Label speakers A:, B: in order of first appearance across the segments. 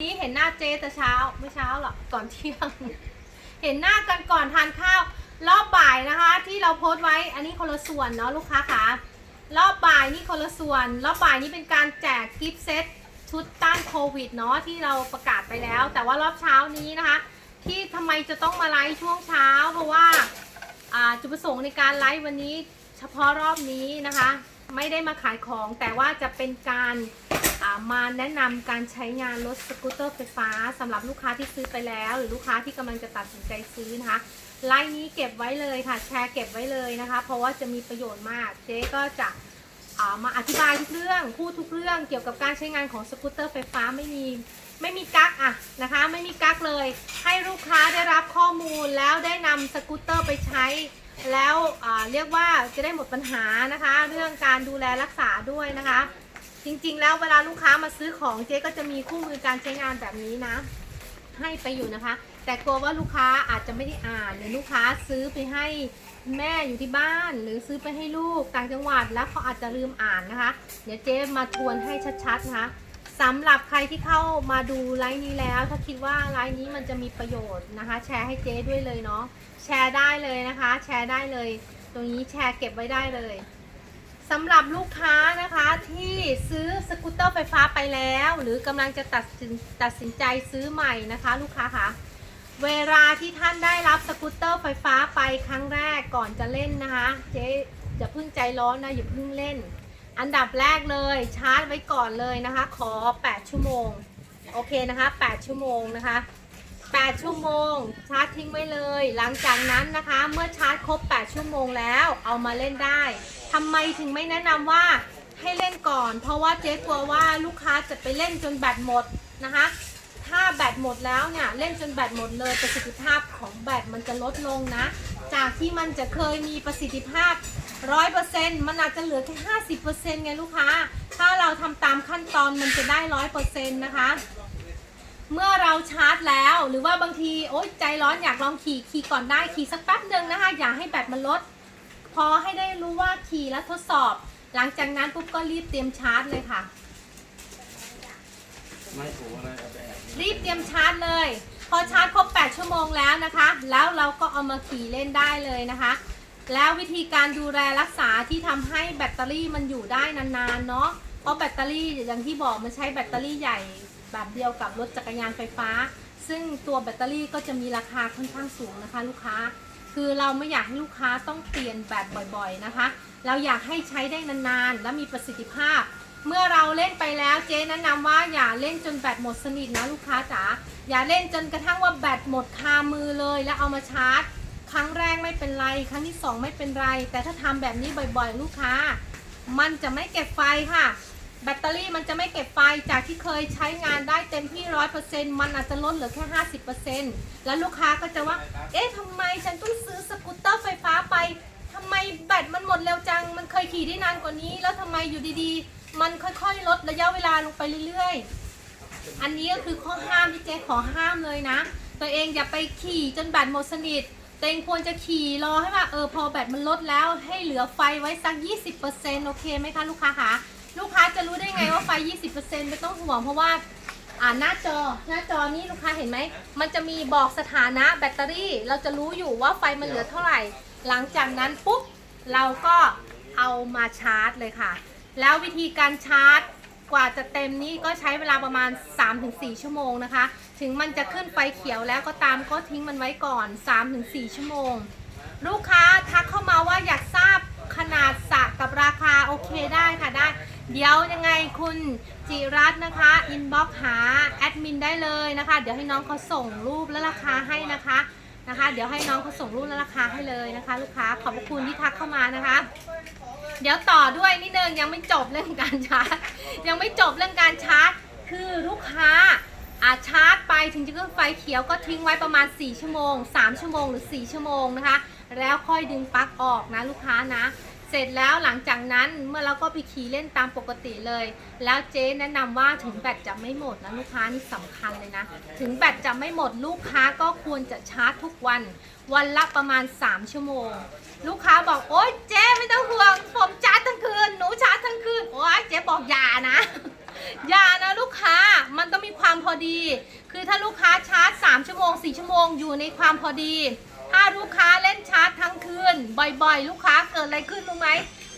A: นี้เห็นหน้าเจ๊แต่เช้าไม่เช้าหรอกก่อนเที่ยง เห็นหน้ากันก่อนทานข้าว รอบบ่ายนะคะ ที่เราโพสต์ไว้อันนี้คนละส่วนเนาะลูกค้าคะรอบบ่ายนี่คนละส่วน รอบบ่ายนี่เป็นการแจกกิฟต์เซตชุดต้านโควิดเนาะที่เราประกาศไปแล้ว แต่ว่ารอบเช้านี้นะคะ ที่ทำไมจะต้องมาไลฟ์ช่วงเช้า เพราะว่าจุดประสงค์ในการไลฟ์วันนี้ เฉพาะรอบนี้นะคะ ไม่ได้มาขายของแต่ว่าจะเป็นการ มาแนะนำการใช้งานรถสกูตเตอร์ไฟฟ้าสำหรับลูกค้าที่ซื้อไปแล้ว หรือลูกค้าที่กำลังจะตัดสินใจซื้อนะคะไลน์นี้เก็บไว้เลยค่ะ แชร์เก็บไว้เลยนะคะ เพราะว่าจะมีประโยชน์มาก เจ๊ก็จะามาอธิบายทุกเรื่องพูดทุกเรื่องเกี่ยวกับการใช้งานของสกูตเตอร์ไฟฟ้าไม่มีไม่มีกั๊กอะนะคะ ไม่มีกั๊กเลย ให้ลูกค้าได้รับข้อมูลแล้วได้นำสกูตเตอร์ไปใช้ แล้วเรียกว่าจะได้หมดปัญหานะคะ เรื่องการดูแลรักษาด้วยนะคะ จริงๆ แล้วเวลาลูกค้ามาซื้อของเจ๊ก็จะมีคู่มือการใช้งานแบบนี้นะ ให้ไปอยู่นะคะ แต่กลัวว่าลูกค้าอาจจะไม่ได้อ่านหรือลูกค้าซื้อไปให้แม่อยู่ที่บ้าน หรือซื้อไปให้ลูกต่างจังหวัดแล้วเขาอาจจะลืมอ่านนะคะ เดี๋ยวเจ๊มาทวนให้ชัดๆนะคะสำหรับใครที่เข้ามาดูไลฟ์นี้แล้ว ถ้าคิดว่าไลฟ์นี้มันจะมีประโยชน์นะคะ แชร์ให้เจ๊ด้วยเลยเนาะแชร์ได้เลยนะคะ แชร์ได้เลย ตรงนี้แชร์เก็บไว้ได้เลยสำหรับลูกค้านะคะที่ กูตเตอร์ไฟฟ้าไปแล้ว หรือกำลังจะตัดสินตัดสินใจซื้อใหม่นะคะ ลูกค้าคะเวลาที่ท่านได้รับสกูตเตอร์ไฟฟ้าไปครั้งแรกก่อนจะเล่นนะคะเจ๊อย่าเพิ่งใจร้อนนะอย่าเพิ่งเล่น อันดับแรกเลยชาร์จไว้ก่อนเลยนะคะ ขอ 8 ชั่วโมงโอเคนะคะ 8 ชั่วโมงนะคะ 8 ชั่วโมง ชาร์จทิ้งไว้เลย หลังจากนั้นนะคะ เมื่อชาร์จครบ 8 ชั่วโมงแล้ว เอามาเล่นได้ทำไมถึงไม่แนะนำว่า ให้เล่นก่อน เพราะว่าเจ๊กลัวว่าลูกค้าจะไปเล่นจนแบตหมดนะคะ ถ้าแบตหมดแล้วเนี่ยเล่นจนแบตหมดเลยประสิทธิภาพของแบตมันจะลดลงนะ จากที่มันจะเคยมีประสิทธิภาพ100%มันอาจจะเหลือแค่50%ไงลูกค้า ถ้าเราทำตามขั้นตอนมันจะได้100%นะคะ เมื่อเราชาร์จแล้วหรือว่าบางทีโอ๊ยใจร้อนอยากลองขี่ขี่ก่อนได้ขี่สักแป๊บหนึ่งนะคะ อย่าให้แบตมันลด พอให้ได้รู้ว่าขี่แล้วทดสอบ หลังจากนั้นปุ๊บก็รีบเตรียมชาร์จเลยค่ะ
B: ไม่ถูกอะไรเอาไปแอบ
A: รีบเตรียมชาร์จเลย พอชาร์จครบ 8 ชั่วโมงแล้วนะคะ แล้วเราก็เอามาขี่เล่นได้เลยนะคะ แล้ววิธีการดูแลรักษาที่ทำให้แบตเตอรี่มันอยู่ได้นานๆเนาะ เพราะแบตเตอรี่อย่างที่บอกมันใช้แบตเตอรี่ใหญ่แบบเดียวกับรถจักรยานไฟฟ้า ซึ่งตัวแบตเตอรี่ก็จะมีราคาค่อนข้างสูงนะคะ ลูกค้า คือเราไม่อยากให้ลูกค้าต้องเปลี่ยนแบตบ่อยๆนะคะ เราอยากให้ใช้ได้นานๆ และมีประสิทธิภาพ เมื่อเราเล่นไปแล้วเจ๊แนะนำว่าอย่าเล่นจนแบตหมดสนิทนะลูกค้าจ๋าอย่าเล่นจนกระทั่งว่าแบตหมดคามือเลย แล้วเอามาชาร์จ ครั้งแรกไม่เป็นไร ครั้งที่สองไม่เป็นไร แต่ถ้าทำแบบนี้บ่อยๆ ลูกค้า มันจะไม่เก็บไฟค่ะ แบตเตอรี่มันจะไม่เก็บไฟจากที่เคยใช้งานได้เต็มที่ร้อยเปอร์เซ็นต์มันอาจจะลดเหลือแค่ห้าสิบเปอร์เซ็นต์แล้วลูกค้าก็จะว่า เอ๊ะทำไมฉันต้องซื้อสกูตเตอร์ไฟฟ้าไปทำไมแบตมันหมดเร็วจัง มันเคยขี่ได้นานกว่านี้ แล้วทำไมอยู่ดีๆ มันค่อยๆ ลดระยะเวลาลงไปเรื่อยๆ อันนี้ก็คือข้อห้ามที่เจ๊ขอห้ามเลยนะ ตัวเองอย่าไปขี่จนแบตหมดสนิทตัวเองควรจะขี่รอให้ว่าเออพอแบตมันลดแล้วให้เหลือไฟไว้สัก 20%โอเคไหมคะลูกค้าคะ ลูกค้าจะรู้ได้ไงว่าไฟ 20%ไม่ต้องห่วงเพราะว่าอ่าหน้าจอหน้าจอนี้ลูกค้าเห็นไหม มันจะมีบอกสถานะแบตเตอรี่ เราจะรู้อยู่ว่าไฟมันเหลือเท่าไหร่ หลังจากนั้นปุ๊บเราก็เอามาชาร์จเลยค่ะ แล้ววิธีการชาร์จกว่าจะเต็มนี้ก็ใช้เวลาประมาณ 3-4 ชั่วโมงนะคะ ถึงมันจะขึ้นไฟเขียวแล้วก็ตามก็ทิ้งมันไว้ก่อน 3-4 ชั่วโมง ลูกค้าทักเข้ามาว่าอยากทราบขนาดสระกับราคาโอเคได้ค่ะได้ เดี๋ยวยังไงคุณจิรัตน์นะคะอินบ็อกหาแอดมินได้เลยนะคะ เดี๋ยวให้น้องเขาส่งรูปและราคาให้นะคะนะคะ เดี๋ยวให้น้องเขาส่งรูปและราคาให้เลยนะคะ ลูกค้าขอบพระคุณที่ทักเข้ามานะคะ เดี๋ยวต่อด้วยนิดนึงยังไม่จบเรื่องการชาร์จ ยังไม่จบเรื่องการชาร์จ คือลูกค้าอาชาร์จไปถึงจะขึ้นไฟเขียวก็ทิ้งไว้ประมาณ 4 ชั่วโมง 3 ชั่วโมงหรือ 4 ชั่วโมงนะคะ แล้วค่อยดึงปลั๊กออกนะลูกค้านะ เสร็จแล้วหลังจากนั้นเมื่อเราก็ไปขี่เล่นตามปกติเลย แล้วเจ๊แนะนำว่าถึงแบตจะไม่หมดนะลูกค้านี่สำคัญเลยนะ ถึงแบตจะไม่หมดลูกค้าก็ควรจะชาร์จทุกวัน วันละประมาณ 3 ชั่วโมง ลูกค้าบอกโอ๊ยเจ๊ไม่ต้องห่วง ผมชาร์จทั้งคืนหนูชาร์จทั้งคืนโอ๊ยเจ๊บอกอย่านะอย่านะลูกค้ามันต้องมีความพอดี คือถ้าลูกค้าชาร์จ 3 ชั่วโมง 4 ชั่วโมงอยู่ในความพอดี ถ้าลูกค้าเล่นชาร์จทั้งคืน บ่อยๆ ลูกค้าเกิดอะไรขึ้นรู้ไหม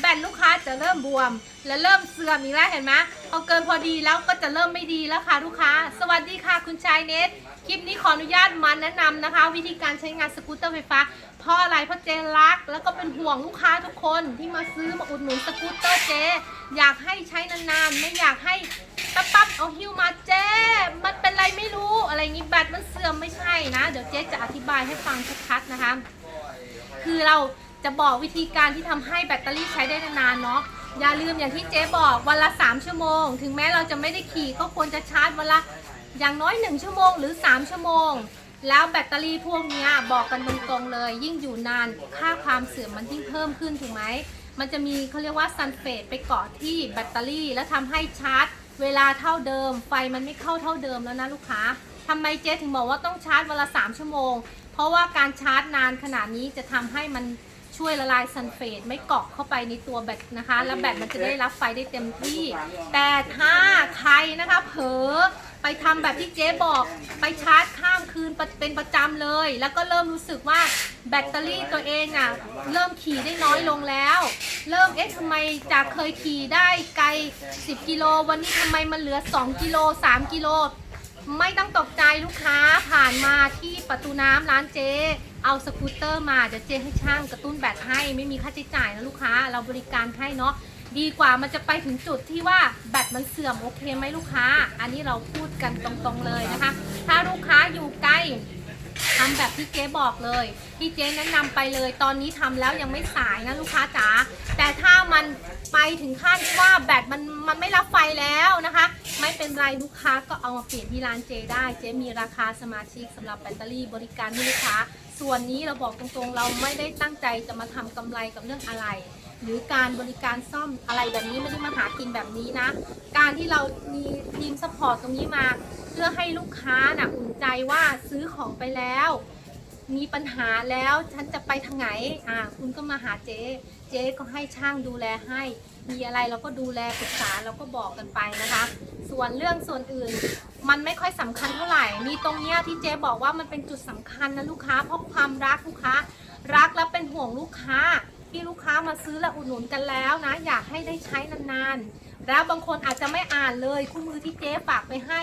A: แบตลูกค้าจะเริ่มบวม และเริ่มเสื่อมอีกแล้วเห็นไหมพอเกินพอดีแล้วก็จะเริ่มไม่ดีแล้วค่ะลูกค้า สวัสดีค่ะคุณชายเนทคลิปนี้ขออนุญาตมาแนะนำนะคะ วิธีการใช้งานสกูตเตอร์ไฟฟ้าเพราะอะไรเพราะเจรัก แล้วก็เป็นห่วงลูกค้าทุกคนที่มาซื้อมาอุดหนุนสกูตเตอร์เจ อยากให้ใช้นานๆ ไม่อยากให้ ปั๊บปั๊บเอาหิ้วมาเจมันเป็นไรไม่รู้อะไรงี้แบตมันเสื่อมไม่ใช่นะ เดี๋ยวเจ๊จะอธิบายให้ฟังชัดๆนะคะ คือเราจะบอกวิธีการที่ทำให้แบตเตอรี่ใช้ได้นานๆเนาะอย่าลืมอย่างที่เจ๊บอกวันละ 3 ชั่วโมง ถึงแม้เราจะไม่ได้ขี่ก็ควรจะชาร์จวันละอย่างน้อย 1 ชั่วโมงหรือ 3 ชั่วโมง แล้วแบตเตอรี่พวกเนี้ยบอกกันตรงๆเลย ยิ่งอยู่นานค่าความเสื่อมมันยิ่งเพิ่มขึ้นถูกไหมมันจะมีเขาเรียกว่าซัลเฟตไปเกาะที่แบตเตอรี่ แล้วทำให้ชาร์จ เวลาเท่าเดิม ไฟมันไม่เข้าเท่าเดิมแล้วนะลูกค้าทำไมเจ๊ถึงบอกว่าต้องชาร์จวันละ3ชั่วโมง เพราะว่าการชาร์จนานขนาดนี้จะทำให้มันช่วยละลายซัลเฟตไม่เกาะเข้าไปในตัวแบตนะคะ แล้วแบตมันจะได้รับไฟได้เต็มที่ แต่ถ้าใครนะคะเผลอ ไปทำแบบที่เจ๊บอก ไปชาร์จข้ามคืนเป็นประจำเลย แล้วก็เริ่มรู้สึกว่าแบตเตอรี่ตัวเองอะเริ่มขี่ได้น้อยลงแล้ว เริ่มเอ๊ะทำไมจากเคยขี่ได้ไกล 10 กิโลวันนี้ทำไมมันเหลือ 2 กิโล 3 กิโล ไม่ต้องตกใจลูกค้าผ่านมาที่ประตูน้ำร้านเจ๊เอาสกูตเตอร์มาเดี๋ยวเจ๊ให้ช่างกระตุ้นแบตให้ ไม่มีค่าใช้จ่ายนะลูกค้า เราบริการให้เนาะ ดีกว่ามันจะไปถึงจุดที่ว่าแบตมันเสื่อมโอเคไหมลูกค้า อันนี้เราพูดกันตรงๆเลยนะคะ ถ้าลูกค้าอยู่ใกล้ทำแบบที่เจ๊บอกเลยที่เจ๊แนะนำไปเลย ตอนนี้ทำแล้วยังไม่สายนะลูกค้าจ๋าแต่ถ้ามันไปถึงขั้นที่ว่าแบตมันมันไม่รับไฟแล้วนะคะ ไม่เป็นไรลูกค้าก็เอามาเปลี่ยนที่ร้านเจได้ เจมีราคาสมาชิกสำหรับแบตเตอรี่บริการให้ลูกค้า ส่วนนี้เราบอกตรงๆ เราไม่ได้ตั้งใจจะมาทำกำไรกับเรื่องอะไร หรือการบริการซ่อมอะไรแบบนี้ไม่ได้มาหากินแบบนี้นะ การที่เรามีทีมสปอร์ตตรงนี้มา เพื่อให้ลูกค้าน่ะอุ่นใจว่าซื้อของไปแล้ว มีปัญหาแล้วฉันจะไปทางไหนอ่าคุณก็มาหาเจ๊เจ๊ก็ให้ช่างดูแลให้ มีอะไรเราก็ดูแลปรึกษาเราก็บอกกันไปนะคะ ส่วนเรื่องส่วนอื่น มันไม่ค่อยสำคัญเท่าไหร่มีตรงเนี้ยที่เจ๊บอกว่ามันเป็นจุดสำคัญนะลูกค้าเพราะความรักลูกค้า รักและเป็นห่วงลูกค้า ที่ลูกค้ามาซื้อและอุดหนุนกันแล้วนะ อยากให้ได้ใช้นานๆ แล้วบางคนอาจจะไม่อ่านเลยคู่มือที่เจ๊ฝากไปให้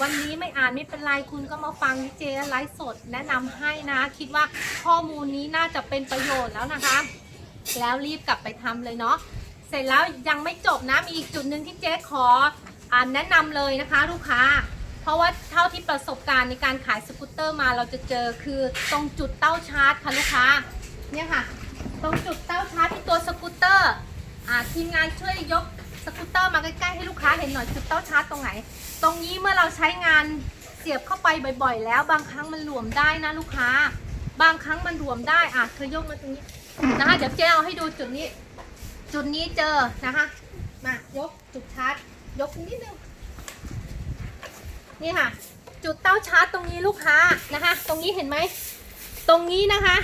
A: วันนี้ไม่อ่านไม่เป็นไรคุณก็มาฟังที่เจ๊ไลฟ์สด แนะนำให้นะ คิดว่าข้อมูลนี้น่าจะเป็นประโยชน์แล้วนะคะ แล้วรีบกลับไปทำเลยเนาะเสร็จแล้วยังไม่จบนะมีอีกจุดหนึ่งที่เจ๊ขออแนะนำเลยนะคะ ลูกค้า เพราะว่าเท่าที่ประสบการณ์ในการขายสกูตเตอร์มาเราจะเจอคือตรงจุดเต้าชาร์จค่ะลูกค้าเนี่ยค่ะ ตรงจุดเต้าชาร์จที่ตัวสกูตเตอร์อ่าทีมงานช่วยยกสกูตเตอร์มาใกล้ๆให้ลูกค้าเห็นหน่อยจุดเต้าชาร์จตรงไหน ตรงนี้เมื่อเราใช้งานเสียบเข้าไปบ่อย ๆ แล้วบางครั้งมันหลวมได้นะลูกค้า บางครั้งมันหลวมได้อะเธอยกมาตรงนี้นะคะเดี๋ยวเจ๊เอาให้ดูจุดนี้ จุดนี้เจอนะคะมายกจุดชาร์จยกนิดนึงนี่ค่ะ จุดเต้าชาร์จตรงนี้ลูกค้านะคะ ตรงนี้เห็นไหมตรงนี้นะคะ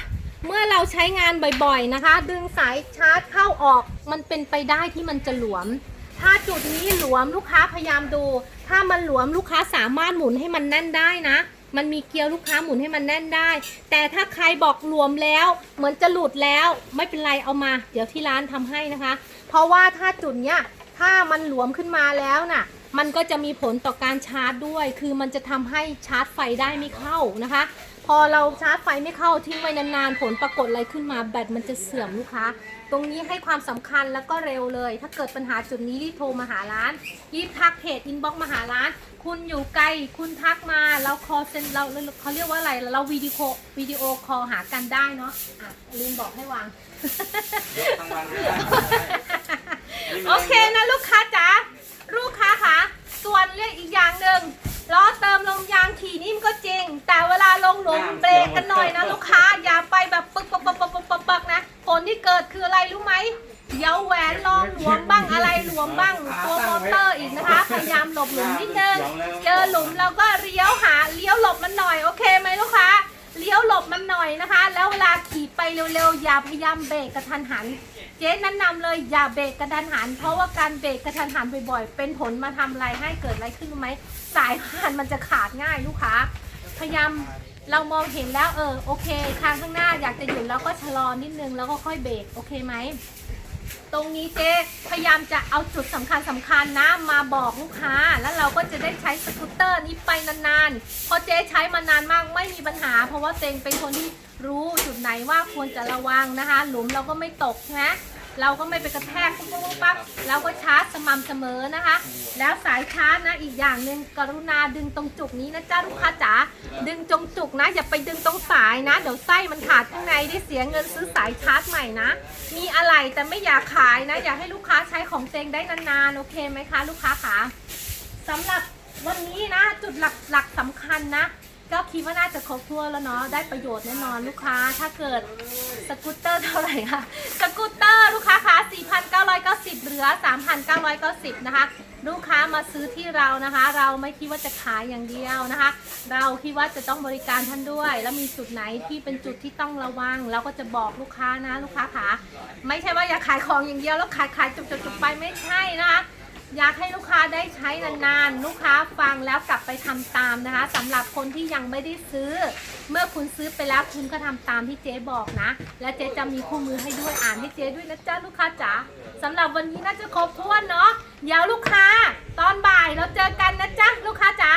A: เมื่อเราใช้งานบ่อยๆนะคะ ดึงสายชาร์จเข้าออก มันเป็นไปได้ที่มันจะหลวม ถ้าจุดนี้หลวมลูกค้าพยายามดู ถ้ามันหลวมลูกค้าสามารถหมุนให้มันแน่นได้นะ มันมีเกลียวลูกค้าหมุนให้มันแน่นได้ แต่ถ้าใครบอกหลวมแล้ว เหมือนจะหลุดแล้ว ไม่เป็นไรเอามา เดี๋ยวที่ร้านทำให้นะคะ เพราะว่าถ้าจุดเนี้ยถ้ามันหลวมขึ้นมาแล้วน่ะมันก็จะมีผลต่อการชาร์จด้วย คือมันจะทำให้ชาร์จไฟได้ไม่เข้านะคะ พอเราชาร์จไฟไม่เข้าทิ้งไว้นานๆ ผลปรากฏอะไรขึ้นมาแบตมันจะเสื่อมลูกค้า ตรงนี้ให้ความสำคัญแล้วก็เร็วเลย ถ้าเกิดปัญหาจุดนี้รีบโทรมาหาร้านรีบทักเพจอินบ็อกมาหาร้าน คุณอยู่ไกลคุณทักมาเราคอเซนเราเขาเรียกว่าอะไรเราวิดีโอวิดีโอคอลหากันได้เนาะอะลืมบอกให้วาง
B: ทั้งวันเลยนะ
A: โอเคนะลูกค้าจ๋าลูกค้าคะส่วนเรื่องอีกอย่างหนึ่ง ล้อเติมลมยางขี่นิ่มก็จริง แต่เวลาลงหลุมเบรกกันหน่อยนะลูกค้าอย่าไปแบบปึกปักปักปักปักปักปักนะผลที่เกิดคืออะไรรู้ไหมเดี๋ยวแหวนลองหลวมบ้างอะไรหลวมบ้างตัวมอเตอร์อีกนะคะพยายามหลบหลุมนิดนึงเจอหลุมเราก็เลี้ยวหาเลี้ยวหลบมันหน่อยโอเคไหมลูกค้าเลี้ยวหลบมันหน่อยนะคะ แล้วเวลาขี่ไปเร็วๆอย่าพยายามเบรกกระทันหัน เจ๊แนะนำเลยอย่าเบรกกระทันหัน เพราะว่าการเบรกกระทันหันบ่อยๆ เป็นผลมาทำอะไรให้เกิดอะไรขึ้นรู้ไหม สายพานมันจะขาดง่ายลูกค้า พยายามเรามองเห็นแล้วเออโอเคทางข้างหน้าอยากจะหยุดแล้วก็ชะลอนิดนึงแล้วก็ค่อยเบรกโอเคไหมตรงนี้เจ๊พยายามจะเอาจุดสำคัญสำคัญนะมาบอกลูกค้า แล้วเราก็จะได้ใช้สกูตเตอร์นี้ไปนานๆเพราะเจ๊ใช้มานานมากไม่มีปัญหา เพราะว่าเตงเป็นคนที่รู้จุดไหนว่าควรจะระวังนะคะ หลุมเราก็ไม่ตกใช่ไหม เราก็ไม่ไปกระแทกปุ๊บปุ๊บปั๊บเราก็ชาร์จสม่ำเสมอนะคะ แล้วสายชาร์จนะอีกอย่างหนึ่งกรุณาดึงตรงจุกนี้นะจ้าลูกค้าจ๋าดึงจงจุกนะ อย่าไปดึงตรงสายนะ เดี๋ยวไส้มันขาดข้างในได้เสียเงินซื้อสายชาร์จใหม่นะ มีอะไรแต่ไม่อยากขายนะ อยากให้ลูกค้าใช้ของเจงได้นานๆโอเคไหมคะ ลูกค้าขาสำหรับวันนี้นะจุดหลักหลักสำคัญนะ ก็คิดว่าน่าจะครบถ้วนแล้วเนาะได้ประโยชน์แน่นอนลูกค้าถ้าเกิดสกูตเตอร์เท่าไหร่คะสกูตเตอร์ลูกค้าคะ4,990เหลือ 3,990นะคะลูกค้ามาซื้อที่เรานะคะ เราไม่คิดว่าจะขายอย่างเดียวนะคะ เราคิดว่าจะต้องบริการท่านด้วย แล้วมีจุดไหนที่เป็นจุดที่ต้องระวัง เราก็จะบอกลูกค้านะลูกค้าขาไม่ใช่ว่าอยากขายของอย่างเดียวแล้วขายขายจุกๆๆไปไม่ใช่นะคะ อยากให้ลูกค้าได้ใช้นานๆ ลูกค้าฟังแล้วกลับไปทำตามนะคะสำหรับคนที่ยังไม่ได้ซื้อ เมื่อคุณซื้อไปแล้วคุณก็ทำตามที่เจ๊บอกนะ และเจ๊จะมีคู่มือให้ด้วยอ่านให้เจ๊ด้วยนะจ๊ะลูกค้าจ๋าสำหรับวันนี้น่าจะครบถ้วนเนาะเดี๋ยวลูกค้า ตอนบ่ายเราเจอกันนะจ๊ะลูกค้าจ๋า